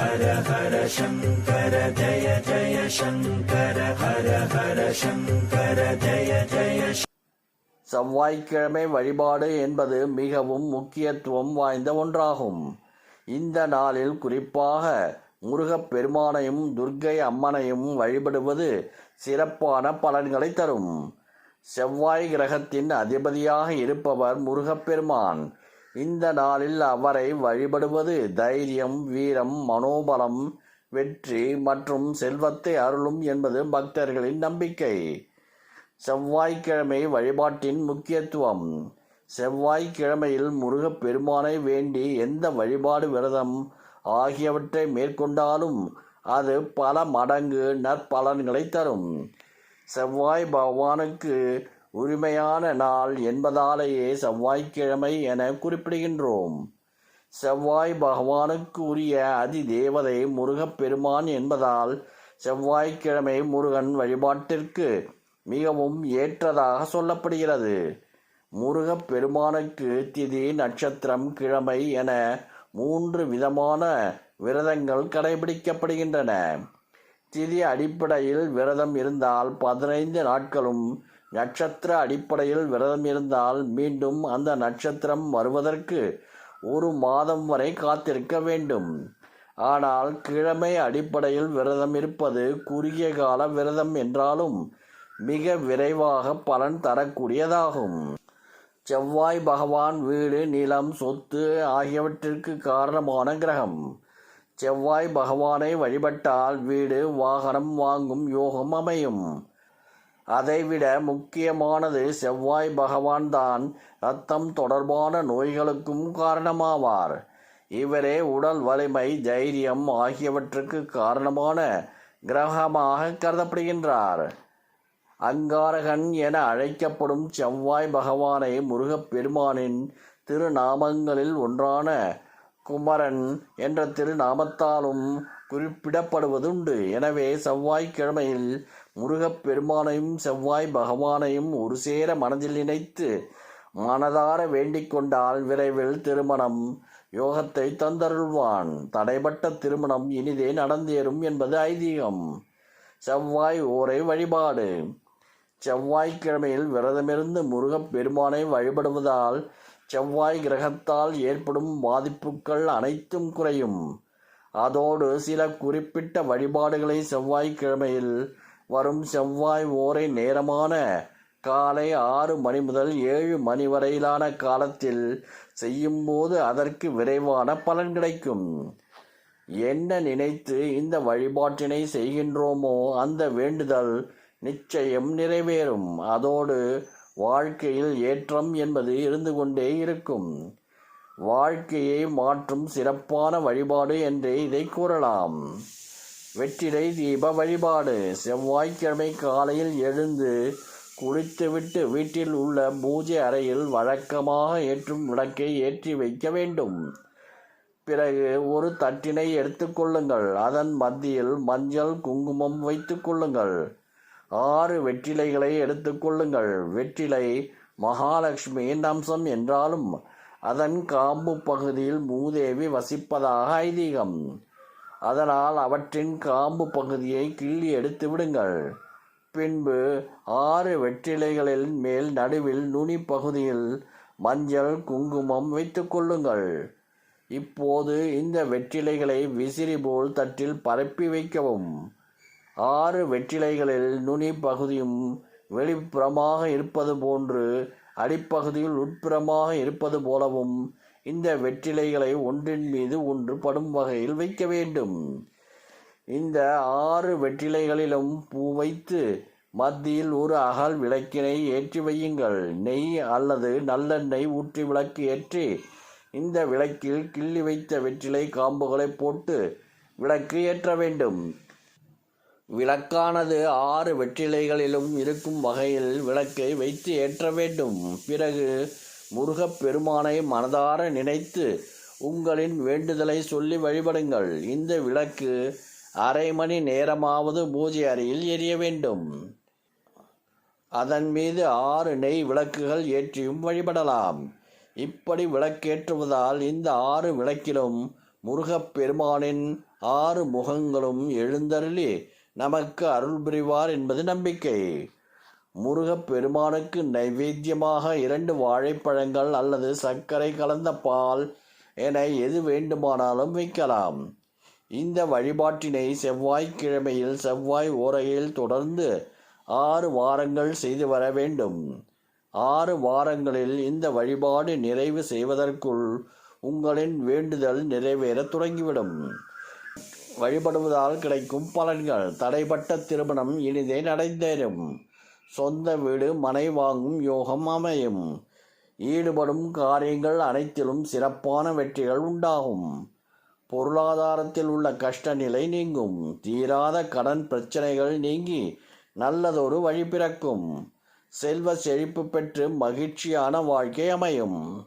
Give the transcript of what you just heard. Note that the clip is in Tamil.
ஹர ஹர சங்கர ஜய ஜய சங்கர ஹர ஹர சங்கர ஜய ஜய செவ்வாய்க்கிழமை வழிபாடு என்பது மிகவும் முக்கியத்துவம் வாய்ந்த ஒன்றாகும். இந்த நாளில் குறிப்பாக முருகப் பெருமானையும் துர்க்கை அம்மனையும் வழிபடுவது சிறப்பான பலன்களை தரும். செவ்வாய் கிரகத்தின் அதிபதியாக இருப்பவர் முருகப்பெருமான். இந்த நாளில் அவரை வழிபடுவது தைரியம் வீரம் மனோபலம் வெற்றி மற்றும் செல்வத்தை அருளும் என்பது பக்தர்களின் நம்பிக்கை. செவ்வாய்க்கிழமை வழிபாட்டின் முக்கியத்துவம். செவ்வாய்க்கிழமையில் முருகப் பெருமானை வேண்டி எந்த வழிபாடு விரதம் ஆகியவற்றை மேற்கொண்டாலும் அது பல மடங்கு நற்பலன்களை தரும். செவ்வாய் பகவானுக்கு உரிமையான நாள் என்பதாலேயே செவ்வாய்க்கிழமை என குறிப்பிடுகின்றோம். செவ்வாய் பகவானுக்கு உரிய அதி தேவதை முருகப்பெருமான் என்பதால் செவ்வாய்க்கிழமை முருகன் வழிபாட்டிற்கு மிகவும் ஏற்றதாக சொல்லப்படுகிறது. முருகப்பெருமானுக்கு திதி நட்சத்திரம் கிழமை என மூன்று விதமான விரதங்கள் கடைபிடிக்கப்படுகின்றன. திதி அடிப்படையில் விரதம் இருந்தால் பதினைந்து நாட்களும் நட்சத்திர அடிப்படையில் விரதம் இருந்தால் மீண்டும் அந்த நட்சத்திரம் வருவதற்கு ஒரு மாதம் வரை காத்திருக்க வேண்டும். ஆனால் கிழமை அடிப்படையில் விரதம் இருப்பது குறுகிய கால விரதம் என்றாலும் மிக விரைவாக பலன் தரக்கூடியதாகும். செவ்வாய் பகவான் வீடு நிலம் சொத்து ஆகியவற்றிற்கு காரணமான கிரகம். செவ்வாய் பகவானை வழிபட்டால் வீடு வாகனம் வாங்கும் யோகம் அமையும். அதைவிட முக்கியமானது செவ்வாய் பகவான் தான் இரத்தம் தொடர்பான நோய்களுக்கும் காரணமாவார். இவரே உடல் வலிமை தைரியம் ஆகியவற்றுக்கு காரணமான கிரகமாக கருதப்படுகின்றார். அங்காரகன் என அழைக்கப்படும் செவ்வாய் பகவானை முருகப் பெருமானின் திருநாமங்களில் ஒன்றான குமரன் என்ற திருநாமத்தாலும் குறிப்பிடப்படுவதுண்டு. எனவே செவ்வாய்க்கிழமையில் முருகப் பெருமானையும் செவ்வாய் பகவானையும் ஒரு சேர மனதில் நினைத்து மனதார வேண்டிக் கொண்டால் விரைவில் திருமணம் யோகத்தை தந்தருள்வான். தடைப்பட்ட திருமணம் இனிதே நடந்தேறும் என்பது ஐதீகம். செவ்வாய் ஓரை வழிபாடு. செவ்வாய்க்கிழமையில் விரதமிருந்து முருகப் பெருமானை வழிபடுவதால் செவ்வாய் கிரகத்தால் ஏற்படும் பாதிப்புகள் அனைத்தும் குறையும். அதோடு சில குறிப்பிட்ட வழிபாடுகளை செவ்வாய்க்கிழமையில் வரும் செவ்வாய் ஓரை நேரமான காலை ஆறு மணி முதல் ஏழு மணி வரையிலான காலத்தில் செய்யும்போது அதற்கு விரைவான பலன் கிடைக்கும். என்ன நினைத்து இந்த வழிபாட்டினை செய்கின்றோமோ அந்த வேண்டுதல் நிச்சயம் நிறைவேறும். அதோடு வாழ்க்கையில் ஏற்றம் என்பது இருந்து கொண்டே இருக்கும். வாழ்க்கையை மாற்றும் சிறப்பான வழிபாடு என்றே இதை கூறலாம். வெற்றிலை தீப வழிபாடு. செவ்வாய்க்கிழமை காலையில் எழுந்து குளித்துவிட்டு வீட்டில் உள்ள பூஜை அறையில் வழக்கமாக ஏற்றும் விளக்கை ஏற்றி வைக்க வேண்டும். பிறகு ஒரு தட்டினை எடுத்துக்கொள்ளுங்கள் அதன் மத்தியில் மஞ்சள் குங்குமம் வைத்துக்கொள்ளுங்கள் ஆறு வெற்றிலைகளை எடுத்துக்கொள்ளுங்கள் வெற்றிலை மகாலட்சுமியின் அம்சம் என்றாலும் அதன் காம்பு பகுதியில் மூதேவி வசிப்பதாக ஐதீகம். அதனால் அவற்றின் காம்பு பகுதியை கிள்ளி எடுத்து விடுங்கள். பின்பு ஆறு வெற்றிலைகளின் மேல் நடுவில் நுனி பகுதியில் மஞ்சள் குங்குமம் வைத்து கொள்ளுங்கள். இப்போது இந்த வெற்றிலைகளை விசிறி போல் தட்டில் பரப்பி வைக்கவும். ஆறு வெற்றிலைகளில் நுனி பகுதியும் வெளிப்புறமாக இருப்பது போன்று அடிப்பகுதியில் உட்புறமாக இருப்பது போலவும் இந்த வெற்றிலைகளை ஒன்றின் மீது ஒன்று படும் வகையில் வைக்க வேண்டும். இந்த ஆறு வெற்றிலைகளிலும் பூ வைத்து மத்தியில் ஒரு அகல் விளக்கினை ஏற்றி வையுங்கள். நெய் அல்லது நல்லெண்ணெய் ஊற்றி விளக்கு ஏற்றி இந்த விளக்கில் கிள்ளி வைத்த வெற்றிலை காம்புகளை போட்டு விளக்கு ஏற்ற வேண்டும். விளக்கானது ஆறு வெற்றிலைகளிலும் இருக்கும் வகையில் விளக்கை வைத்து ஏற்ற வேண்டும். பிறகு முருகப் பெருமானை மனதார நினைத்து உங்களின் வேண்டுதலை சொல்லி வழிபடுங்கள். இந்த விளக்கு அரை மணி நேரமாவது பூஜை அறையில் எரிய வேண்டும். அதன் மீது ஆறு நெய் விளக்குகள் ஏற்றியும் வழிபடலாம். இப்படி விளக்கேற்றுவதால் இந்த ஆறு விளக்கிலும் முருகப் பெருமானின் ஆறு முகங்களும் எழுந்தருளி நமக்கு அருள் புரிவார் என்பது நம்பிக்கை. முருகப் பெருமானுக்கு நைவேத்தியமாக இரண்டு வாழைப்பழங்கள் அல்லது சர்க்கரை கலந்த பால் என எது வேண்டுமானாலும் வைக்கலாம். இந்த வழிபாட்டினை செவ்வாய்க்கிழமையில் செவ்வாய் ஓரையில் தொடர்ந்து ஆறு வாரங்கள் செய்து வர வேண்டும். ஆறு வாரங்களில் இந்த வழிபாடு நிறைவு செய்வதற்குள் உங்களின் வேண்டுதல் நிறைவேறத் தொடங்கிவிடும். வழிபடுவதால் கிடைக்கும் பலன்கள். தடைப்பட்ட திருமணம் இனிதே நடந்தேறும். சொந்த வீடு மனை வாங்கும் யோகம் அமையும். ஈடுபடும் காரியங்கள் அனைத்திலும் சிறப்பான வெற்றிகள் உண்டாகும். பொருளாதாரத்தில் உள்ள கஷ்ட நிலை நீங்கும். தீராத கடன் பிரச்சனைகள் நீங்கி நல்லதொரு வழி பிறக்கும். செல்வ செழிப்பு பெற்று மகிழ்ச்சியான வாழ்க்கை அமையும்.